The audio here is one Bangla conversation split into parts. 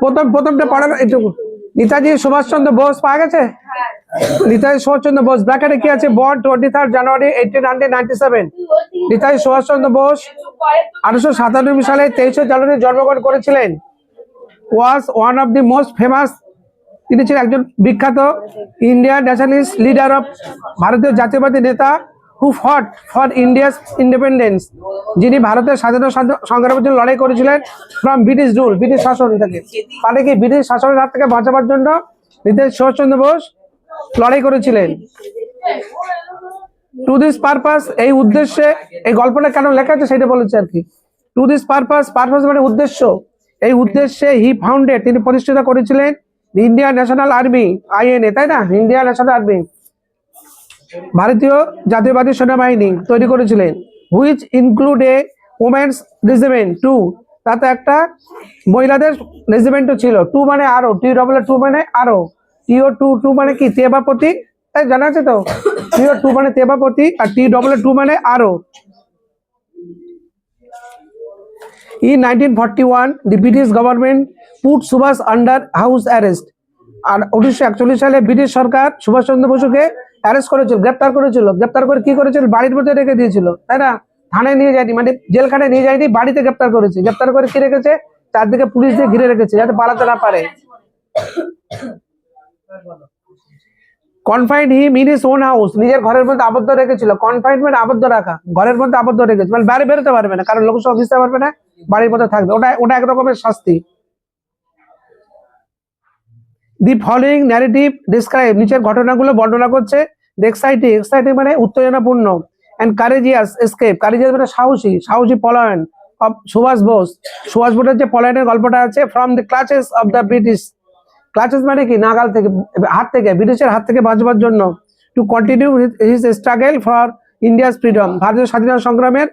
প্রথম প্রথমটা পড়ার একটু নেতাজি সুভাষচন্দ্র বোস পাওয়া গেছে? নেতাজি সুভাষচন্দ্র বোস ব্র্যাকেটে কি আছে? Born twenty third January eighteen hundred ninety seven Netaji Subhas Chandra Bose আঠারোশো সাতানব্বই সালে তেইশে জানুয়ারি জন্মগ্রহণ করেছিলেন। Was one of the most famous তিনি ছিলেন একজন বিখ্যাত ইন্ডিয়ান ন্যাশনালিস্ট লিডার অফ ভারতীয় জাতীয়বাদী নেতা। হু ফট ফর ইন্ডিয়াস ইন্ডিপেন্ডেন্স যিনি ভারতের স্বাধীনতা সংগ্রামের জন্য লড়াই করেছিলেন ফ্রম ব্রিটিশ রুল ব্রিটিশ শাসন থেকে। মানে কি ব্রিটিশ শাসনের হাত থেকে বাঁচাবার জন্য নেতাজি সুভাষচন্দ্র বোস লড়াই করেছিলেন? টু দিস পারপাস এই উদ্দেশ্যে, এই গল্পটা কেন লেখা আছে সেটা বলেছে আর কি। টু দিস পারপাস পারপাস মানে উদ্দেশ্য। এই উদ্দেশ্যে হি ফাউন্ডেড তিনি প্রতিষ্ঠিত করেছিলেন ইন্ডিয়ান ন্যাশনাল আর্মি আইএনএ তাই না? ইন্ডিয়ান ন্যাশনাল আর্মি ভারতীয় জাতীয়বাদী সেনাবাহিনী তৈরি করেছিলেন which include a women's regiment too তাতে একটা মহিলাদের রেজিমেন্টও ছিল টু মানে আরও টি ডবল টু মানে আরও টিও টু টু মানে কি? তেবাপতি তাই জানা আছে তো? টিও টু মানে তেবাপতি আর টি ডবল টু মানে আরও In 1941, the British government put Subhas under house arrest. আর উনিশশো একচল্লিশ সালে ব্রিটিশ সরকার সুভাষচন্দ্র বসুকে অ্যারেস্ট করেছিল, গ্রেপ্তার করেছিল। গ্রেপ্তার করে কি করেছিল? বাড়ির মধ্যে রেখে দিয়েছিল, তাই না? থানায় নিয়ে যায়নি মানে জেলখানায় নিয়ে যায়নি, বাড়িতে গ্রেপ্তার করেছে। গ্রেপ্তার করে কি রেখেছে? চারদিকে পুলিশ দিয়ে ঘিরে রেখেছে, যাতে পালাতে না পারে। Confined him in his own house নিজের ঘরের মধ্যে আবদ্ধ রেখেছিল। কনফাইনমেন্ট আবদ্ধ রাখা, ঘরের মধ্যে আবদ্ধ রেখেছে। মানে বাইরে বেরোতে পারবে না, কারণ লোকসভা বুঝতে পারবে না, বাড়ির মধ্যে থাকবে। ওটা ওটা এক রকমের শাস্তি। দি ফলোয়িং ন্যারেটিভ ডিসক্রাইব নিচের ঘটনাগুলো বর্ণনা করছে এক্সাইটিং এক্সাইটিং মানে উত্তেজনাপূর্ণ অ্যান্ড কারেজিয়াস এসকেপ কারেজিয়াস মানে সাহসী সাহসী পলায়ন অফ সুভাষ বোস। সুভাষ বোসের যে পলায়নের গল্পটা আছে from the clutches of the British clutches মানে কি? নাগাল থেকে, হাত থেকে, ব্রিটিশের হাত থেকে বাঁচবার জন্য। To continue his struggle for India's freedom ভারতীয় স্বাধীনতা সংগ্রামের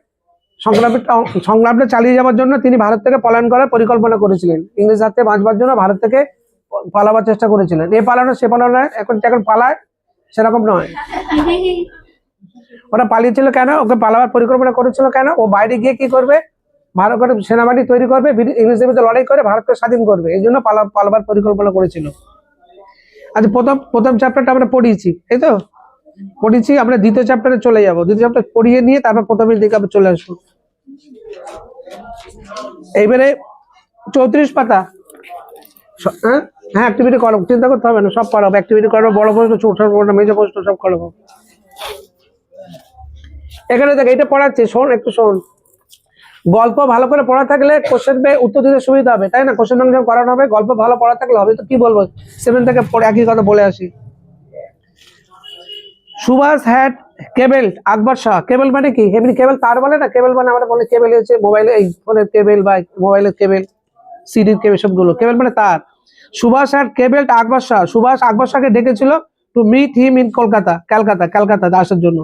সংগ্রামের সংগ্রামটা চালিয়ে যাওয়ার জন্য তিনি ভারত থেকে পলায়ন করার পরিকল্পনা করেছিলেন। ইংরেজ হাত থেকে বাঁচবার জন্য ভারত থেকে পালাবার চেষ্টা করেছিলেন। এ পালানো সে পালানো এখন এখন পালায়? সেরকম নয়। ওরা পালিয়েছিল কেন? ওকে পালাবার পরিকল্পনা করেছিল কেন? ও বাইরে গিয়ে কি করবে? ভারত করে সেনাবাহিনী তৈরি করবে ইংরেজদের বিরুদ্ধে লড়াই করে ভারতকে স্বাধীন করবে। এই জন্য পালা পালাবার পরিকল্পনা করেছিল। আচ্ছা প্রথম প্রথম চ্যাপ্টারটা আমরা পড়িয়েছি, এই তো? পড়িয়েছি, আমরা দ্বিতীয় চ্যাপ্টারে চলে যাব। দ্বিতীয় চ্যাপ্টার পড়িয়ে নিয়ে তারপর প্রথমের দিকে আমরা চলে আসব। এইবারে চৌত্রিশ পাতা। হ্যাঁ? অ্যাক্টিভিটি করো, চিন্তা করতে হবে না, সব করাবো অ্যাক্টিভিটি করব বড় প্রশ্ন, ছোট প্রশ্ন মেজো প্রশ্ন সব করাবো এখানে দেখ, এটা পড়াচ্ছে, শোন, একটু শোন। গল্প ভালো করে পড়া থাকলে কোশ্চেন পেয়ে উত্তর দিতে সুবিধা হবে, তাই না? কোশ্চেন যখন করানো হবে, গল্প ভালো পড়া থাকলে হবে, তো কি বলব? সেভেন থেকে পড়ে, একই কথা বলে আসি। Subhas had cable Akbar Shah. Cable মানে কি? এমনি কেবল তার বলে না? কেবল মানে আমরা বলি কেবেল হচ্ছে মোবাইলে এই ফোনের কেবেল বা মোবাইলের কেবেল সিডির কেবল সবগুলো। কেবেল মানে তার। সুভাষ হ্যাড কেবল আকবর শাহ, সুভাষ আকবর শাহকে ডেকেছিল to meet him in Kolkata, Calcutta Calcutta আসার জন্য।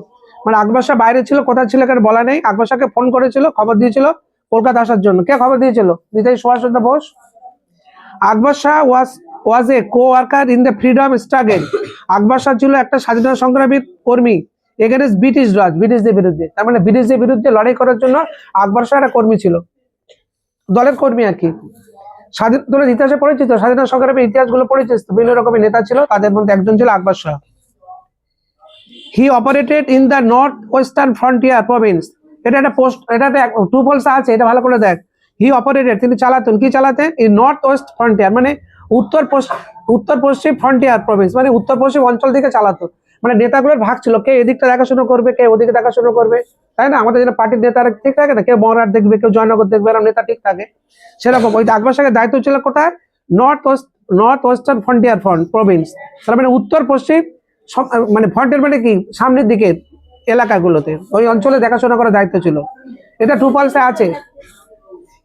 মানে আকবর শাহ বাইরে ছিল, কোথায় ছিল এখানে বলা নেই। আকবর শাহকে ফোন করেছিল, খবর দিয়েছিল, কলকাতা আসার জন্য। কে খবর দিয়েছিল? Netaji Subhas Chandra Bose. Akbar Shah was was a co worker in the freedom struggle Akbar Shah ছিল একটা স্বাধীনতা সংগ্রামী কর্মী এগেনস্ট ব্রিটিশ রাজ ব্রিটিশদের বিরুদ্ধে। তার মানে ব্রিটিশদের বিরুদ্ধে লড়াই করার জন্য আকবর শাহ একটা কর্মী ছিল। দলের কর্মী আর কি। স্বাধীন তোর ইতিহাসে পরিচিত, স্বাধীনতা সংগ্রামের ইতিহাসগুলো পরিচিত, বিভিন্ন রকমের নেতা ছিল, তাদের মধ্যে একজন ছিল Akbar Shah. He operated in the north western frontier province এটা একটা পোস্ট এটা একটা টু ফলস আছে, এটা ভালো করে দেখ। হি অপারেটেড তিনি চালাতেন, কি চালাতেন? ইন নর্থ ওয়েস্ট ফ্রন্টিয়ার মানে উত্তর পশ্চিম উত্তর পশ্চিম ফ্রন্টিয়ার প্রভিন্স মানে উত্তর পশ্চিম অঞ্চল থেকে চালাতো। মানে নেতাগুলোর ভাগ ছিল। কে এদিকটা দেখাশোনা করবে, কে ওদিকে দেখাশোনা করবে। তাই না? আমাদের যেন পার্টির নেতারা ঠিক থাকে না? কেউ মহারাট দেখবে, কেউ জয়নগর দেখবে এরকম নেতা ঠিক থাকে। সেরকম। ওই আকবর শাহের দায়িত্ব ছিল কোথায়? North west north western frontier front province তার মানে উত্তর, পশ্চিম মানে ফ্রন্টের মানে কি? সামনের দিকে এলাকাগুলোতে। ওই অঞ্চলে দেখাশোনা করার দায়িত্ব ছিল। এটা টু পালসে আছে।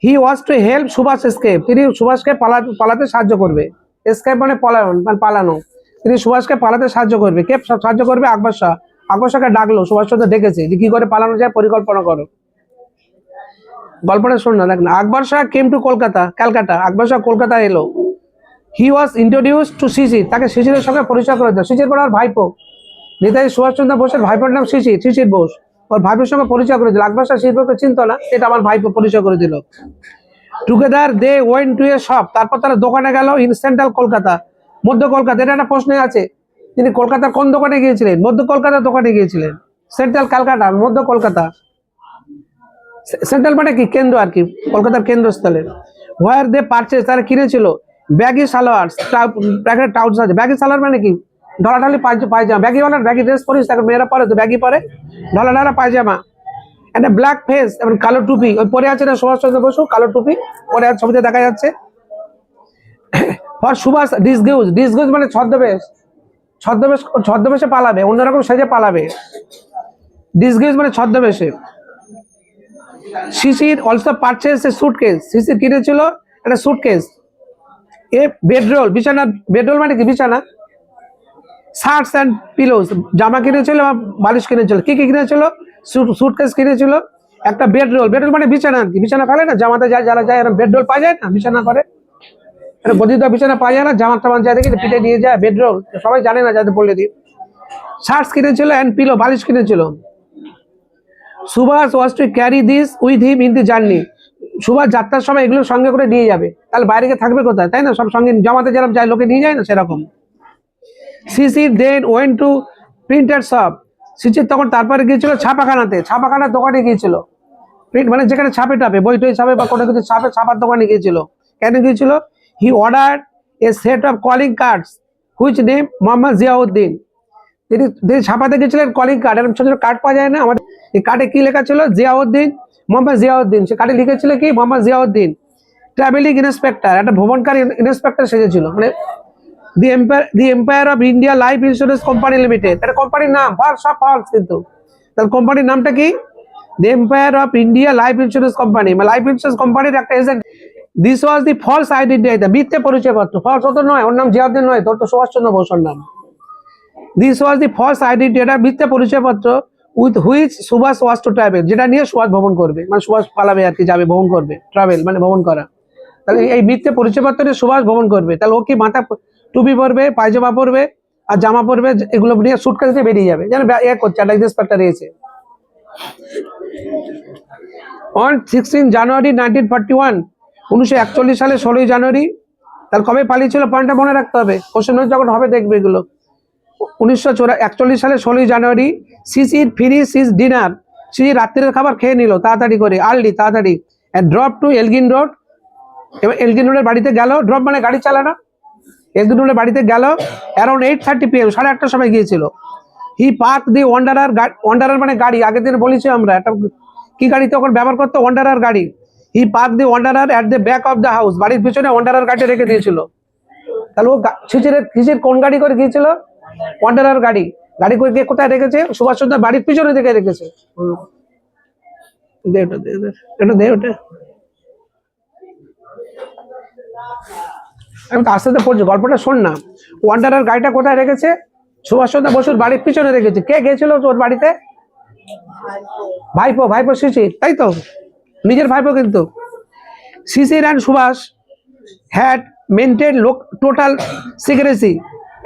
He was to help Subhas escape তিনি সুভাষকে পালা, পালাতে সাহায্য করবে। এসকেপ মানে পলায়ন মানে পালানো। তিনি সুভাষকে পালাতে সাহায্য করবে। কে সাহায্য করবে? আকবর শাহ। আকবর শাহকে ডাকলো সুভাষচন্দ্র ডেকেছে যে, কি করে পালানো যায় পরিকল্পনা করো। গল্পটা শোন না, দেখ না। Akbar Shah came to Kolkata, Calcutta. Akbar Shah Kolkata এলো। হি ওয়াজ ইন্ট্রোডিউস টু শিশির তাকে শিশিরের সঙ্গে পরিচয় করে দেয় শিশির পড়ার ভাইপো। নেতাজি সুভাষচন্দ্র বোসের ভাইপোর নাম শিশির শিশির বোস। ওর ভাইপোর সঙ্গে পরিচয় করে দিল। আকবর শাহ শিশিরকে চিনত না এটা আমার ভাইপো পরিচয় করে দিল। Together they went to a shop তারপর তারা দোকানে গেল ইন সেন্ট্রাল কলকাতা। মধ্য কলকাতা, এটা একটা প্রশ্নে আছে। তিনি কলকাতার কোন দোকানে গিয়েছিলেন? মধ্য কলকাতার দোকানে গিয়েছিলেন। সেন্ট্রাল কলকাতা মধ্য কলকাতা। সেন্ট্রাল মানে কি? কেন্দ্র আর কি, কলকাতার কেন্দ্রস্থলে। হোয়ার দে পারচেস তারা কিনেছিল ব্যাগি সালোয়ার প্যাকেট টাউন্স আছে। ব্যাগি সালোয়ার মানে কি? ঢলাঢালি পায়জা- পায়জামা। ব্যাগি ওয়ালার ব্যাগি ড্রেস পরিস তাকে মেয়েরা পরে তো ব্যাগি পরে। ঢলাঢালা পায়জামা। একটা ব্ল্যাক ফেস এবং কালো টুপি। ওই পরে আছে না সুভাষচন্দ্র বসু? কালো টুপি, পরে ছবিতে দেখা যাচ্ছে। ফর সুভাষ, ডিসগিউজ ডিসগিউজ মানে ছদ্মবেশ। ছদ্মবেশ, ছদ্মবেশে পালাবে, অন্যরকম সেজে পালাবে। ডিসগিউজ মানে ছদ্মবেশে। Shishir also purchase a suitcase Shishir কিনেছিল একটা সুটকেস এ বেডরোল, বিছানা, বেডরোল মানে কি? বিছানা। শার্টস অ্যান্ড পিলোস জামা কিনেছিল বা বালিশ কিনেছিল? কী কি কিনেছিল? সুটকেস কিনেছিল। একটা বেডরোল। বেডরোল মানে বিছানা আর কি। বিছানা ফেলে না? জামাতে যায়, যারা যায় বেডরোল পাওয়া যায় না? বিছানা করে। গদিত বিছানা পাওয়া যায় না, জামা টামা যায় দেখি পিঠে নিয়ে যায় বেডরোল সবাই জানে না যাতে বলে দিই। শার্টস কিনেছিল অ্যান্ড পিলো বালিশ কিনেছিল। Subhas was to carry this with him in the journey Subhas যাত্রার সময় এগুলো সঙ্গে করে নিয়ে যাবে। তাহলে বাইরে থাকবে কোথায়? তাই না? সব সঙ্গে জমাতে যেরকম যায়, লোকে নিয়ে যায় না সেরকম। Sisi then went to printer shop সিসির তখন তারপরে গিয়েছিল ছাপাখানাতে। ছাপাখানার দোকানে গিয়েছিল। প্রিন্ট মানে যেখানে ছাপে টাপে, বই টই ছাপে বা কোনো কিছু ছাপে, ছাপার দোকানে গিয়েছিল। কেন গিয়েছিল? He order a set of calling cards which name Mohammad Ziauddin তিনি তিনি ছাপাতে গেছিলেন কলিং কার্ড এরকম ছোট ছোট কার্ড পাওয়া যায় না? আমার এই কার্ডে কি লেখা ছিল? জিয়াউদ্দিন মোহাম্মদ জিয়াউদ্দিন সে কার্ডে লিখেছিল কি? মোহাম্মদ জিয়াউদ্দিন ট্রাভেলিং ইন্সপেক্টর একটা ভ্রমণকারী ইন্সপেক্টর সেজেছিল। মানে the empire the empire of India life insurance company limited এটা কোম্পানির নাম। ফল সব ফলস কিন্তু। তাহলে কোম্পানির নামটা কি? The empire of India life insurance company life insurance কোম্পানির একটা agent this was the false identity মিথ্যে পরিচয়পত্র ফলস তো নয়, ওর নাম জিয়াউদ্দিন নয়, তোর তো সুভাষচন্দ্র বসুর নাম। This was the false identity এটা মিথ্যে পরিচয়পত্র with which Subhas was to travel যেটা নিয়ে সুভাষ ভ্রমণ করবে। মানে সুভাষ পালাবে আর কি, যাবে, ভ্রমণ করবে ট্রাভেল মানে ভ্রমণ করা। তাহলে এই মিথ্যে পরিচয়পত্র নিয়ে সুভাষ ভ্রমণ করবে, তাহলে ও কি মাথা টুপি পরবে, পায়জামা পরবে আর জামা পরবে এগুলো নিয়ে সুটকেস নিয়ে বেরিয়ে যাবে। যেন এ করছে একটা inspector sixteen January nineteen forty one উনিশশো একচল্লিশ সালে ষোলোই জানুয়ারি তার কবে পালিয়েছিল পয়েন্টটা মনে রাখতে হবে। কোশ্চেন যখন হবে দেখবে এগুলো। উনিশশো একচল্লিশ সালে ষোলোই জানুয়ারি সিসির ফিনিশ সিস ডিনার। সিসি রাত্রের খাবার খেয়ে নিল, তাড়াতাড়ি করে, আর্লি, তাড়াতাড়ি। ড্রপ টু এলগিন রোড এবার এলগিন রোডের বাড়িতে গেল ড্রপ মানে গাড়ি চালানো। এলগিন রোডের বাড়িতে গেল অ্যারাউন্ড এইট থার্টি পিএম সাড়ে আটটার সময় গিয়েছিল। He park the Wanderer Wanderer মানে গাড়ি, আগের দিন বলেছি আমরা, একটা কি গাড়ি তখন ব্যবহার করতো? ওয়ান্ডারার গাড়ি। He park the wanderer at the back of the house বাড়ির পিছনে ওয়ান্ডারার গাড়ি রেখে দিয়েছিল। তাহলে ও খিচিরের খিচির কোন গাড়ি করে গিয়েছিল? ওয়ান্ডারার গাড়ি। গাড়ি করে গিয়ে কোথায় রেখেছে? সুভাষচন্দ্র বাড়ির পিছনে দিকে রেখেছে। দে ওটা আমি তো আস্তে আস্তে পড়ছি, গল্পটা শোন না। ওয়ান্ডারার গাড়িটা কোথায় রেখেছে? সুভাষচন্দ্র বসুর বাড়ির পিছনে রেখেছে। কে গেছিল তোর বাড়িতে? ভাইপো ভাইপো শিশির তাই তো? নিজের ভাইপো কিন্তু। অ্যান্ড সুভাষ হ্যাড মেনটেন লোক total secrecy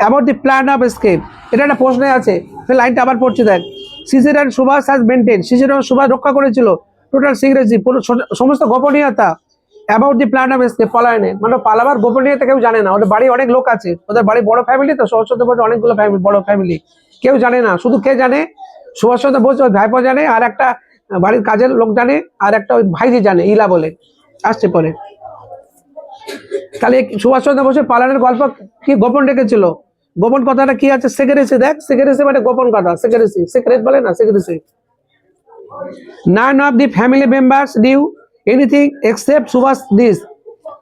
about the plan of escape এটা একটা প্রশ্নে আছে, সে লাইনটা আবার পড়ছি দেখ। অ্যান্ড সুভাষ হ্যাজ মেনটেন এবং সুভাষ রক্ষা করেছিল টোটাল সিক্রেসি সমস্ত গোপনীয়তা about the plan of escape পলায়নে। মানে পালাবার গোপনীয়তা কেউ জানে না, ওদের বাড়ি অনেক লোক আছে, ওদের বাড়ি বড় ফ্যামিলি তো বোস অনেকগুলো ফ্যামিলি বড় ফ্যামিলি কেউ জানে না, শুধু কে জানে? সুভাষচন্দ্র বোস ভাইপো জানে, আর একটা বাড়ির কাজের লোক জানে, আর একটা ওই ভাইজি জানে, ইলা বলে, আসছে পরে। তাহলে এই সুভাষচন্দ্র বসুর পালানের গল্প কি গোপন রেখেছিল? গোপন কথাটা কি আছে? সেক্রেসি দেখ সেক্রেসি মানে গোপন কথা সেক্রেসি সিক্রেট বলে না secrecy none of the family members knew anything except Subhas this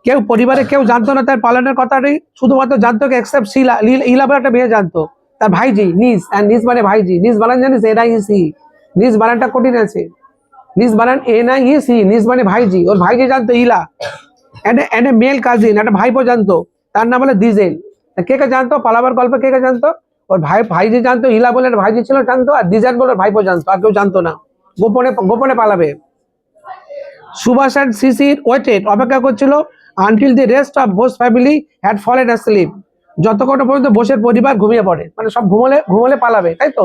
কেউ পরিবারে কেউ জানতো না তার পালনের কথাটি, শুধুমাত্র জানতো কি এক্সেপ্ট শিলা বলে একটা মেয়ে জানতো। তার ভাইজি, নিজ অ্যান্ড নিস মানে ভাইজি। নিজ বানান জানিস এন আই সি নিস বানানটা কঠিন আছে। নিজ বানান এন আই সি নিজ মানে ভাইজি। ওর ভাইজি জানতো ইলা। এন্ড মেল কাজিন একটা ভাইপো জানতো। তার নাম হলো দিজেন। তা কে কে জানতো? পালাবার গল্প কে কে জানতো? ওর ভাই, ভাইজি জানতো, ইলা বলে ভাইজি ছিল জানতো, আর দিজান বলে ভাইপো জানতো, আর কেউ জানতো না। গোপনে গোপনে পালাবে। সুভাষ অ্যান্ড সিসির ওয়েটেড অপেক্ষা করছিল until the rest of Bose family had fallen sleep যতক্ষণ পর্যন্ত বোসের পরিবার ঘুমিয়ে পড়ে। মানে সব ঘুমলে ঘুমলে পালাবে, তাই তো?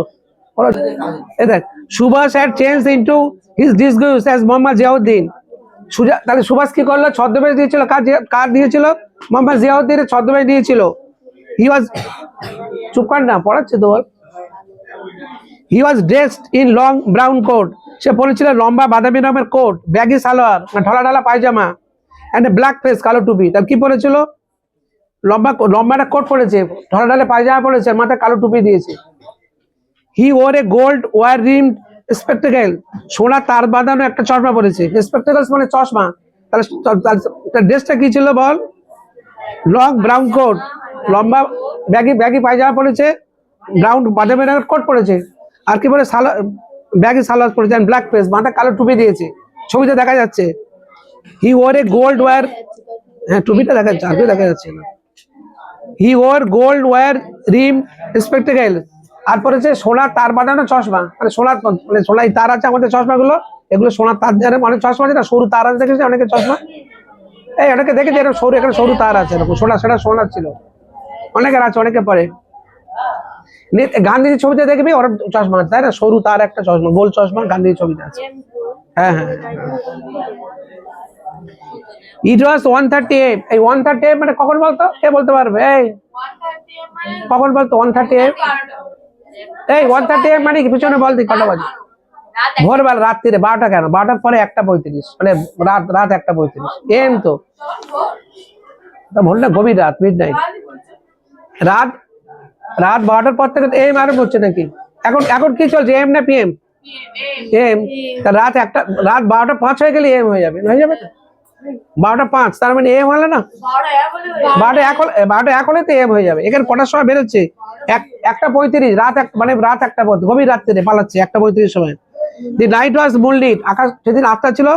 এ দেখ Subhash had change into his disguise as Mohammad Ziauddin সুজা, তাহলে সুভাষ কি করল? ছদ্মবেশ দিয়েছিল। কার কার দিয়েছিল? মোহাম্মদ জিয়াউদ্দিনের ছদ্মবেশ দিয়েছিল। হি ওয়াজ চুপ কর না, পড়াচ্ছে তো he was dressed in long brown coat সে পরেছিল লম্বা বাদামি রঙের কোট ব্যাগি সালোয়ার মানে ঢলা ঢালা পায়জামা অ্যান্ড ব্ল্যাক ফেস কালো টুপি। তার কি পরেছিল? লম্বা লম্বা একটা কোট পরেছে, ঢলা ঢালা পায়জামা পরেছে, মাথায় কালো টুপি দিয়েছে। He wore a gold wire rim spectacle সোনা তার বাঁধানো একটা চশমা পরেছে। স্পেক্টেকলস মানে চশমা। তাহলে ড্রেসটা কি ছিল বল? লং ব্রাউন কোট লম্বা ব্যাগি ব্যাগি পায়জামা পরেছে। ব্রাউন বাদামি রঙের কোট পরেছে। আর কি বলে, সালা ব্যাগি সালোয়ার পরেছে ব্ল্যাক ফেস মাথা কালো টুপি দিয়েছে। ছবিতে দেখা যাচ্ছে। হি ওর এ গোল্ড ওয়ার হ্যাঁ টুপিটা দেখা যাচ্ছে, আর দেখা যাচ্ছে না। He wore gold wire rim spectacle আর পরেছে সোনার তার বাঁধানো চশমা মানে সোনার মানে সোনার তার আছে আমাদের চশমাগুলো, এগুলো সোনার তার মানে চশমা আছে না, সরু তার আছে দেখেছি অনেকে চশমা? এই অনেকে দেখেছি, এরকম সরু, এখানে সরু তার আছে, এরকম সোনা, সেটা সোনার ছিল। অনেকের আছে, অনেকে পরে। নে- গান্ধীজি ছবিতে দেখবি ওরা চশমা আছে, তাই না? সরু তার একটা চশমা, গোল চশমা, গান্ধীজি ছবিতে আছে। হ্যাঁ হ্যাঁ it was one thirty eight এই ওয়ান থার্টি এইট মানে কখন বলতো? কে বলতে পারবে? এই, কখন বলতো ওয়ান থার্টি এইট এই ওয়ান থার্টি মানে পিছনে বল দি কটা বাজে? ভোরবেলা রাত্রিরে বারোটা কেন? বারোটার পরে একটা পঁয়ত্রিশ মানে রাত রাত একটা পঁয়ত্রিশ। এম তো। না গভীর রাত মিড নাইট রাত? রাত বারোটার পর থেকে এম আরম্ভ হচ্ছে নাকি? এখন এখন কি চলছে এম না পিএম এম তা রাত একটা রাত বারোটা পাঁচ হয়ে গেলে এম হয়ে যাবে হয়ে যাবে না বারোটা পাঁচ তার মানে এম হলে না? বারোটা এক হলে বারোটা এক হলে তো এম হয়ে যাবে। এখানে কটার সময় বেরোচ্ছে? এক একটা পঁয়ত্রিশ রাত এক মানে রাত একটা পথ গভীর রাত্রে পালাচ্ছে একটা পঁয়ত্রিশ সময়। দি নাইট ওয়াজ মুনলিট আকাশ সেদিন আটটা ছিল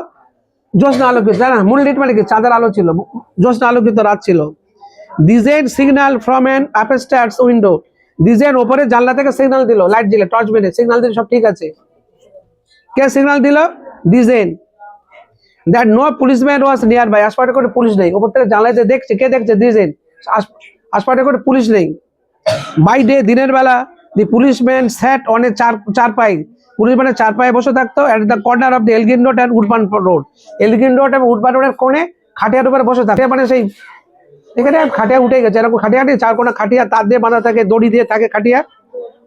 জ্যোৎস্না আলোকিত তাই না? মুনলিট মানে কি? চাঁদের আলো ছিল জ্যোৎস্না আলোকিত রাত ছিল। Design signal from an upstairs window design ওপরে জানলা থেকে সিগন্যাল দিল লাইট দিলে টর্চ মেরে সিগন্যাল দিলে সব ঠিক আছে। কে সিগন্যাল দিল? Design that no policeman was nearby আশপাশে করে পুলিশ নেই। ওপর থেকে জানলাতে দেখছে, কে দেখছে ডিজাইন আশপাশে করে পুলিশ নেই। বাই ডে দিনের বেলা দি পুলিশম্যান স্যাট অন চার চার পাই পুলিশ মানে চার পায়ে বসে থাকতো at the corner of the Elgin road and Woodburn road Elgin road এবং উডবান রোডের কোণে খাটিয়ার উপরে বসে থাকে। মানে সেই, এখানে খাটিয়া উঠে গেছে। এরকম খাটিয়া নেই, চার কোনা খাটিয়া, তার দিয়ে বাঁধা থাকে, দড়ি দিয়ে থাকে খাটিয়া।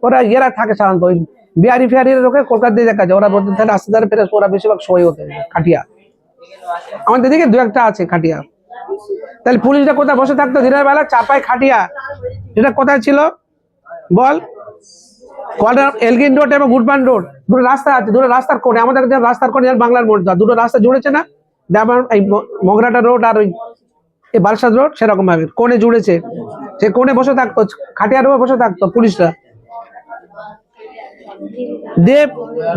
ওরা ইয়েরা থাকে সাধারণত। ওই বিহারি ফিহারির লোকে কলকাতা দিয়ে দেখা যায় ওরা বলতে থাকে রাস্তা ধারে ফেরে ওরা বেশিরভাগ শোয় হতে খাটিয়া। আমাদের দিকে দু একটা আছে খাটিয়া। তাহলে পুলিশটা কোথায় বসে থাকতো দিনের বেলা, চাপায় খাটিয়া। এটা কোথায় ছিল? বল। এলগিন রোড এবং উডবান রোড। দুটো রাস্তা আছে, দুটো রাস্তার কোণে। আমাদের রাস্তার কোণে বাংলার মোড় দুটো রাস্তা জুড়েছে না? যেমন এই মগরাটা রোড আর ওই এই বালসাদ রোড সেরকম ভাবে কোণে জুড়েছে। সে কোণে বসে থাকতো, খাটিয়ার উপর বসে থাকতো পুলিশরা। দে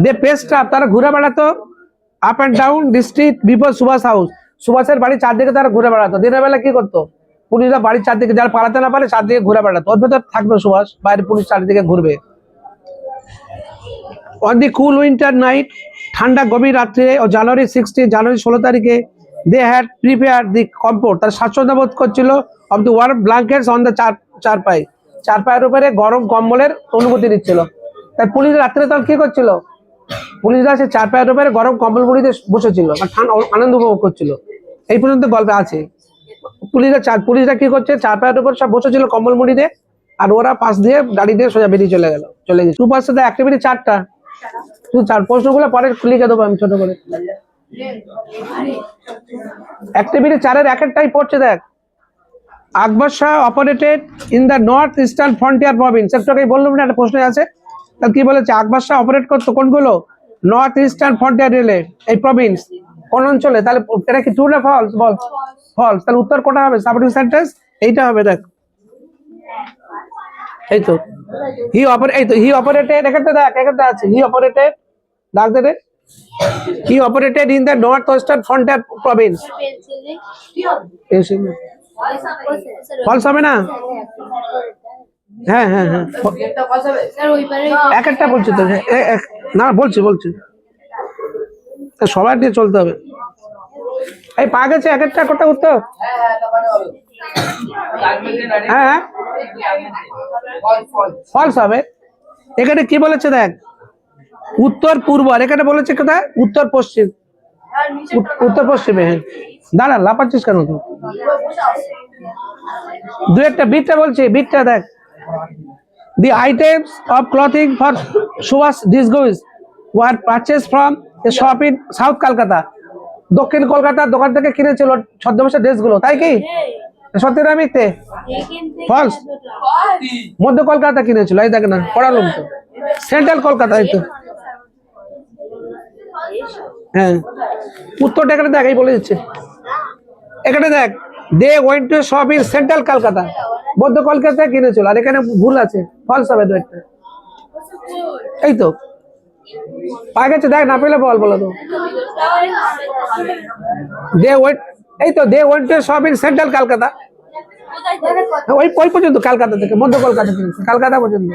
দে পেস্ট আপ তারা ঘুরে বেড়াতো। Up and down district before Subhash house সুভাষের বাড়ির চারদিকে তারা ঘুরে বেড়াতো। দিনের বেলা কি করতো? পুলিশরা বাড়ির চারদিকে, যারা পালাতে না পারে, চারদিকে ঘুরে বেড়াতো। ওর ভেতর থাকবে সুভাষ বাইরে পুলিশ চারদিকে ঘুরবে। On the cool winter night ঠান্ডা গভীর রাত্রে, ও জানুয়ারি সিক্সটি জানুয়ারি ষোলো তারিখে they had prepare the comfort তার স্বাচ্ছন্দ্য বোধ করছিল of the warm blankets on the চার চার পাই চার পায়ের উপরে গরম কম্বলের অনুভূতি নিচ্ছিল। তাই পুলিশ রাত্রে তখন কি করছিল? পুলিশরা সে চার পায়ের উপরে গরম কম্বল মুড়িতে বসেছিল আনন্দ উপভোগ করছিল। এই পর্যন্ত গল্পে আছে। পুলিশরা চার পুলিশরা কি করছে? চার পায়ের উপর সব বসেছিল কম্বল মুড়িতে আর ওরা পাশ দিয়ে গাড়ি দিয়ে সোজা বেরিয়ে চলে গেল, চলে গেছে। টু পার্সেন্ট অ্যাক্টিভিটি চারটা। তুই চার প্রশ্নগুলো পরে লিখে দেবো আমি ছোট করে। অ্যাক্টিভিটি চারের এক একটাই পড়ছে দেখ। Akbar Shah operated in the north eastern frontier province একটু বললাম না, একটা প্রশ্ন আছে। তার কি বলেছে? আকবর শাহ অপারেট করতো কোনগুলো? নর্থ ইস্টার্ন ফ্রন্টিয়ার রেলে এই প্রভিন্স কোন অঞ্চলে? তাহলে এটা কি ট্রু না ফলস বল। ফলস তাহলে উত্তর কোটা হবে? সাপোর্টিং সেন্টেন্স এইটা হবে দেখ। এই তো। হি অপারে এই তো হি অপারেটেড এখানটা দেখ এখানটা আছে। হি অপারেটেড ডাক দে রে। He operated in the north western frontier province false হবে না? হ্যাঁ হ্যাঁ হ্যাঁ। এক একটা বলছি তো। এ- এ- এক- না, বলছি বলছি। তা সবার দিয়ে চলতে হবে। এই পা গেছে এক একটা কোটা উত্তর হ্যাঁ হ্যাঁ। ফলস হবে। এখানে কি বলেছে দেখ? উত্তর পূর্ব, আর এখানে বলেছে কোথায়? উত্তর পশ্চিম। উত্তর পশ্চিমে হ্যাঁ। দাঁড়া লাপাচ্ছিস কেন তুই? দু একটা বিটটা বলছি, বিটটা দেখ। The items of clothing for Subhash disguise were purchase from a shop in south Kolkata দক্ষিণ কলকাতার দোকান থেকে কিনেছিল ছদ্মবেশের ড্রেসগুলো, তাই কি? সত্যি না মিথ্যে? ফলস মধ্য কলকাতা কিনেছিল, এই দেখ না পড়ালুম তো। সেন্ট্রাল কলকাতা তো। হ্যাঁ। উত্তরটা এখানে দেখ, এই বলে দিচ্ছে। এখানে দেখ they went to shop in central Kolkata. মধ্য কলকাতায় কিনেছিল, আর এখানে ভুল আছে। ফলস হবে দু একটা এই তো। পাই গেছে, দেখ, না পেলে বল, বলো তো। দে ওয়েন্ট এই তো, they went to shop in central Kolkata. ওই ওই পর্যন্ত? কলকাতা থেকে, মধ্য কলকাতা থেকে, কলকাতা পর্যন্ত।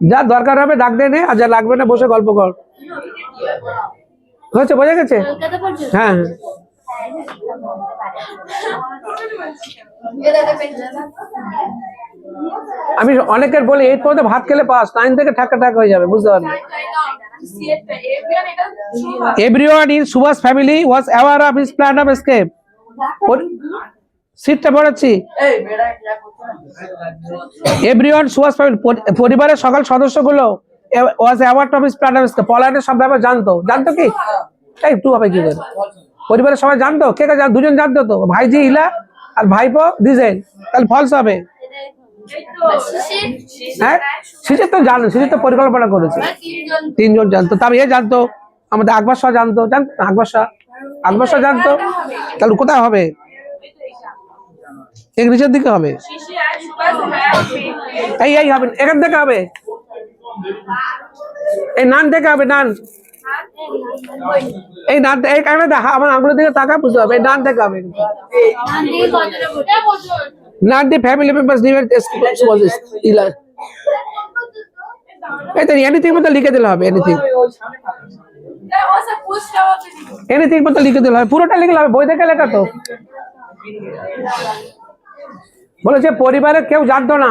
যা দরকার হবে, ডাক দে নে, আর যা লাগবে না, বসে গল্প কর। হয়েছে, বোঝা গেছে? হ্যাঁ হ্যাঁ। আমি অনেকের বলি এইট পর্যন্ত ভাত খেলে পাস নাইন থেকে ঠাক্কা ঠাক হয়ে যাবে, বুঝতে পারলি? Everyone in Subhash family was aware of his plan of escape সিটটা পড়াচ্ছি এভরিওয়ান সুভাষ ফ্যামিলি পরিবারের সকল সদস্যগুলো was award of his plan of escape পলায়নের সব ব্যাপার জানতো। জানতো কি? তাই একটু হবে কি করে? পরিবারের সবাই জানতো? কে কে জান- দুজন জানতো তো? ভাইজি ইলা আর ভাইপো দিজেন তাহলে ফলস হবে। হ্যাঁ? সিজে তো জানো সিজে তো পরিকল্পনা করেছে। তিনজন জানতো। তবে এ জানতো, আমাদের আকবর শাহ জানতো। জানতো আকবর শাহ? আকবর শাহ জানতো? তাহলে কোথায় হবে? নিচের দিকে হবে। এই এই হবে, এখান থেকে হবে। এই নান থেকে হবে, নান। এই নান, এই কারণে দেখা আমার আঙুলের দিকে তাকা বুঝতে হবে এই নান থেকে হবে। None the family members knew ইলা এই এনিথিং মতো লিখে দিলে হবে এনিথিং এনিথিং মতো লিখে দিলে হবে পুরোটা লিখলে হবে বই দেখে লেখা তো। বলেছে পরিবারের কেউ জানতো না।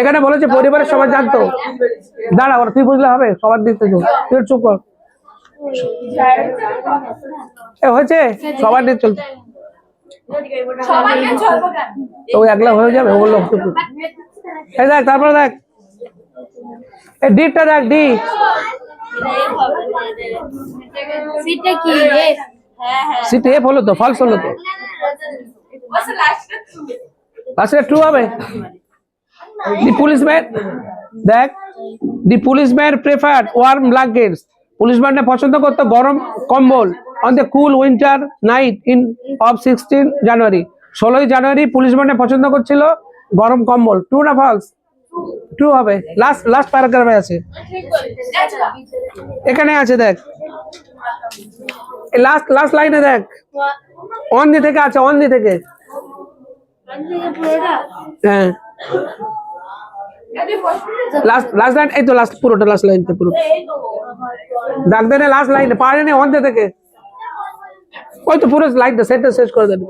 এখানে বলেছে পরিবারের সবাই জানতো। দাঁড়া ওরা তুই বুঝলে হবে? সবার দিক থেকে। তুই চুপ কর। হয়েছে? সবার দিক চলছে। তো একলা হয়ে যাবে ও বলল এই দেখ তারপরে দেখ। এই ডিটা দেখ ডি। সিটটা কি? এফ হ্যাঁ হ্যাঁ। সিটি এফ হলো তো ফলস হলো তো। আসলে ট্রু হবে। দি পুলিশম্যান দেখ। The policeman prefer warm blankets পুলিশম্যানরা পছন্দ করতো গরম কম্বল। On the cool winter night in of sixteen January ষোলোই জানুয়ারি পুলিশম্যানরা পছন্দ করছিল গরম কম্বল। ট্রু না ফলস ট্রু হবে। লাস্ট লাস্ট প্যারাগ্রাফে আছে। এখানে আছে, দেখ। লাস্ট লাস্ট লাইনে দেখ। অন দি থেকে আছে অন দি থেকে। হ্যাঁ। লাস্ট লাস্ট লাইন এই তো লাস্ট পুরোটা লাস্ট লাইনটা পুরো ডাক লাস্ট লাইন পারে নে অন দে থেকে। ওই তো পুরো লাইটটা সেন্টেন্স শেষ করে স্যার